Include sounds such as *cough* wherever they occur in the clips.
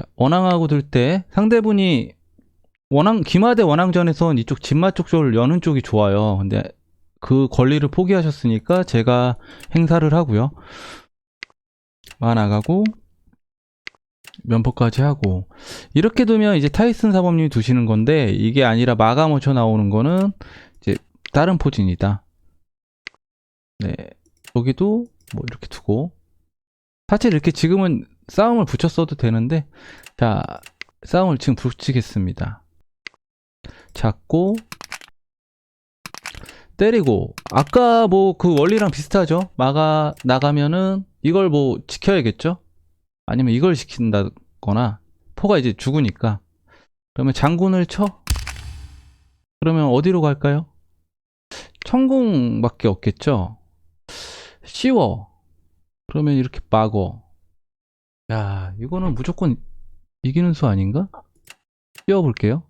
자, 원앙하고 들 때 상대분이 원앙 기마대 원앙전에선 이쪽 진마 쪽 쪽을 여는 쪽이 좋아요. 근데 그 권리를 포기하셨으니까 제가 행사를 하고요. 마 나가고 면포까지 하고 이렇게 두면 이제 타이슨 사범님이 두시는 건데 이게 아니라 마가모쳐 나오는 거는 이제 다른 포진이다. 네 여기도 뭐 이렇게 두고 사실 이렇게 지금은 싸움을 붙였어도 되는데 자 싸움을 지금 붙이겠습니다. 잡고 때리고 아까 뭐 그 원리랑 비슷하죠. 마가 나가면은 이걸 뭐 지켜야겠죠. 아니면 이걸 지킨다거나 포가 이제 죽으니까 그러면 장군을 쳐. 그러면 어디로 갈까요? 천궁밖에 없겠죠. 쉬워. 그러면 이렇게 막어. 야, 이거는 무조건 이기는 수 아닌가? 띄워볼게요.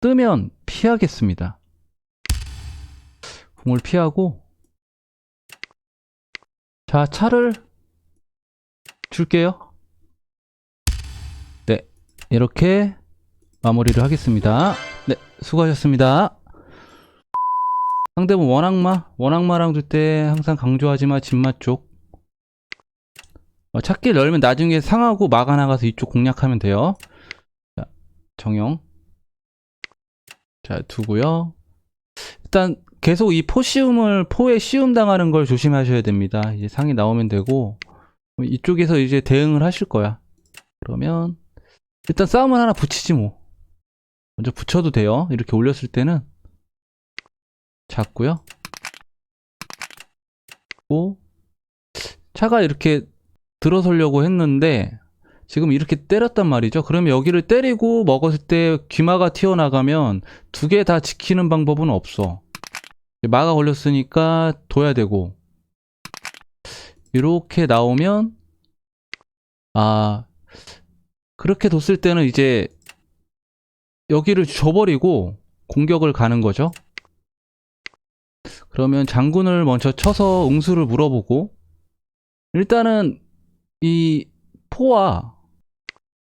뜨면 피하겠습니다. 궁을 피하고 자, 차를 줄게요. 네, 이렇게 마무리를 하겠습니다. 네, 수고하셨습니다. 상대분 원악마, 원악마랑 둘 때 항상 강조하지만 진마 쪽. 어, 찾기를 열면 나중에 상하고 마가 나가서 이쪽 공략하면 돼요. 자, 정형. 자, 두고요. 일단 계속 이 포시움을 포에 시움 당하는 걸 조심하셔야 됩니다. 이제 상이 나오면 되고 이쪽에서 이제 대응을 하실 거야. 그러면 일단 싸움을 하나 붙이지 뭐. 먼저 붙여도 돼요. 이렇게 올렸을 때는 잡고요. 고 차가 이렇게 들어서려고 했는데 지금 이렇게 때렸단 말이죠. 그러면 여기를 때리고 먹었을 때 귀마가 튀어나가면 두 개 다 지키는 방법은 없어. 마가 걸렸으니까 둬야 되고 이렇게 나오면 아 그렇게 뒀을 때는 이제 여기를 줘버리고 공격을 가는 거죠. 그러면 장군을 먼저 쳐서 응수를 물어보고 일단은 이 포와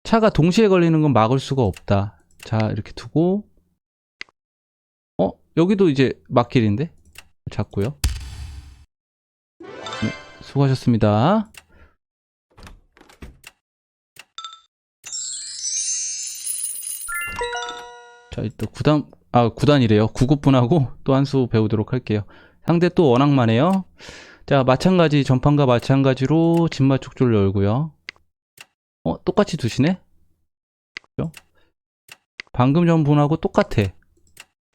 차가 동시에 걸리는 건 막을 수가 없다. 자 이렇게 두고 어 여기도 이제 막길인데 잡고요. 네, 수고하셨습니다. 자, 일단 9단, 아, 9단이래요. 9급분하고 또 한 수 배우도록 할게요. 상대 또 워낙만해요. 자, 마찬가지, 전판과 마찬가지로 진마 축조를 열고요. 어, 똑같이 두시네? 그죠? 방금 전 분하고 똑같아.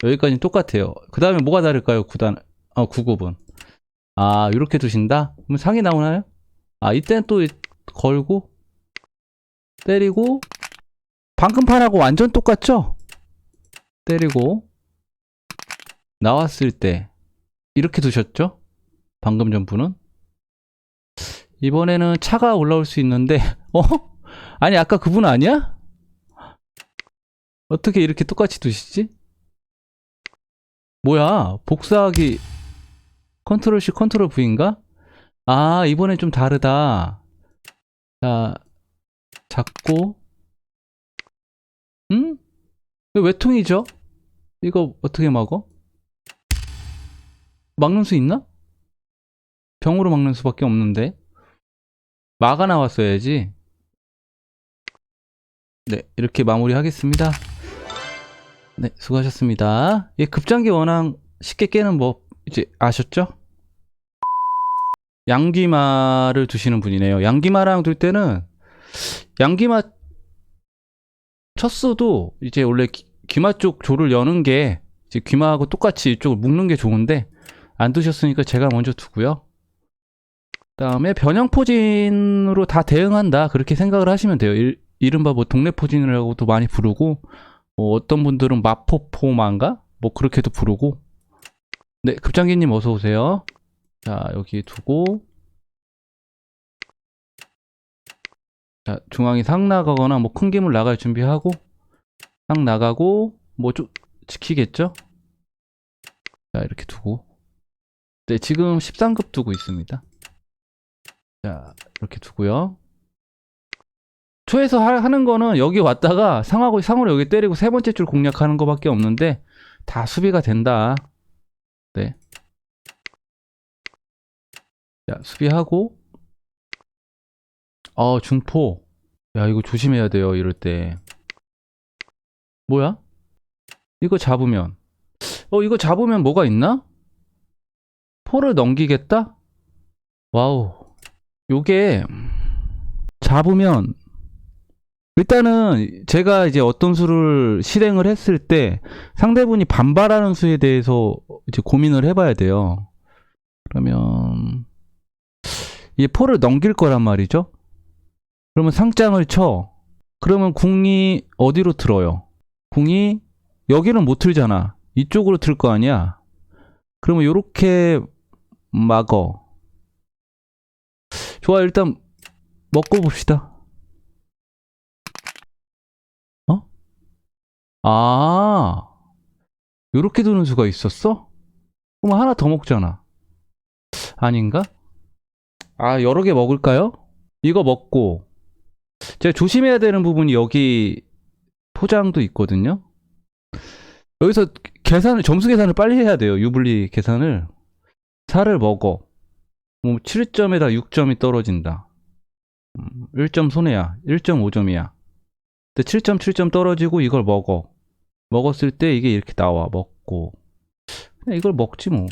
여기까지는 똑같아요. 그 다음에 뭐가 다를까요? 9단, 어, 9급은. 아, 이렇게 두신다? 그럼 상이 나오나요? 아, 이때는 또 걸고, 때리고, 방금 판하고 완전 똑같죠? 때리고, 나왔을 때, 이렇게 두셨죠? 방금 전 분은? 이번에는 차가 올라올 수 있는데, *laughs* 어? 아니, 아까 그분 아니야? 어떻게 이렇게 똑같이 두시지? 뭐야, 복사하기, 컨트롤 C, 컨트롤 V인가? 아, 이번엔 좀 다르다. 자, 잡고, 응? 외통이죠? 이거 어떻게 막어? 막는 수 있나? 병으로 막는 수밖에 없는데. 막아 나왔어야지. 네, 이렇게 마무리하겠습니다. 네, 수고하셨습니다. 예, 급장기 원앙 쉽게 깨는 법 이제 아셨죠? 양귀마를 두시는 분이네요. 양귀마랑 둘 때는 양귀마 쳤어도 이제 원래 기- 귀마 쪽 조를 여는 게 귀마하고 똑같이 이쪽을 묶는 게 좋은데 안 두셨으니까 제가 먼저 두고요. 그다음에 변형 포진으로 다 대응한다 그렇게 생각을 하시면 돼요. 일, 이른바 뭐 동네 포진이라고도 많이 부르고 뭐 어떤 분들은 마포포만가 뭐 그렇게도 부르고 네 급장기님 어서 오세요. 자 여기 두고 자 중앙이 상 나가거나 뭐큰 괴물 나갈 준비하고 상 나가고 뭐 좀 지키겠죠? 자 이렇게 두고 네 지금 13급 두고 있습니다. 자 이렇게 두고요. 초에서 하, 는 거는 여기 왔다가 상하고 상으로 여기 때리고 세 번째 줄 공략하는 거밖에 없는데 다 수비가 된다. 네. 자, 수비하고 어, 중포. 야, 이거 조심해야 돼요. 이럴 때. 뭐야? 이거 잡으면 어, 이거 잡으면 뭐가 있나? 포를 넘기겠다? 와우. 요게 잡으면 일단은 제가 이제 어떤 수를 실행을 했을 때 상대분이 반발하는 수에 대해서 이제 고민을 해봐야 돼요. 그러면 이 포를 넘길 거란 말이죠. 그러면 상장을 쳐. 그러면 궁이 어디로 들어요? 궁이 여기는 못 틀잖아. 이쪽으로 틀거 아니야. 그러면 요렇게 막어. 좋아, 일단 먹고 봅시다. 어? 아, 요렇게 두는 수가 있었어? 그럼 하나 더 먹잖아. 아닌가? 아, 여러 개 먹을까요? 이거 먹고. 제가 조심해야 되는 부분이 여기 포장도 있거든요. 여기서 계산을, 점수 계산을 빨리 해야 돼요. 유불리 계산을. 4를 먹어. 뭐 7점에다 6점이 떨어진다. 1점 손해야. 1.5점이야. 근데 7점 7점 떨어지고 이걸 먹어. 먹었을 때 이게 이렇게 나와. 먹고. 그냥 이걸 먹지 뭐.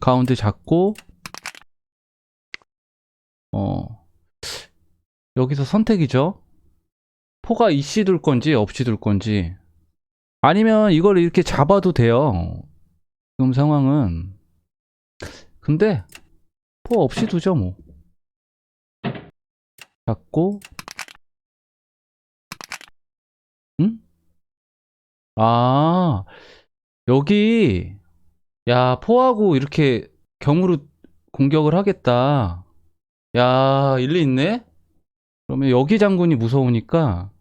가운데 잡고 어. 여기서 선택이죠. 포가 이씨 둘 건지 없이 둘 건지. 아니면 이걸 이렇게 잡아도 돼요. 지금 상황은. 근데 포 없이 두죠 뭐. 잡고 응? 아 여기 야 포하고 이렇게 경으로 공격을 하겠다. 야 일리 있네. 그러면 여기 장군이 무서우니까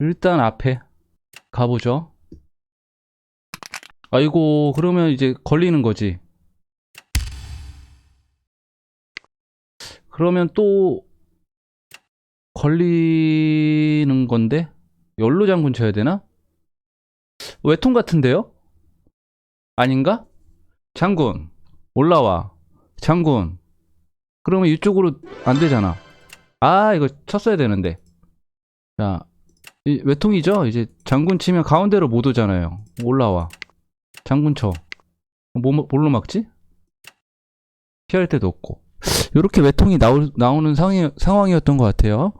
일단 앞에 가보죠. 아이고 그러면 이제 걸리는 거지. 그러면 또 걸리는 건데? 열로 장군 쳐야 되나? 외통 같은데요? 아닌가? 장군 올라와. 장군 그러면 이쪽으로 안 되잖아. 아 이거 쳤어야 되는데. 자이 외통이죠? 이제 장군 치면 가운데로 못 오잖아요. 올라와. 장군 쳐. 뭐, 뭘로 막지? 피할 데도 없고 이렇게 외통이 나올, 나오는 상황이, 상황이었던 것 같아요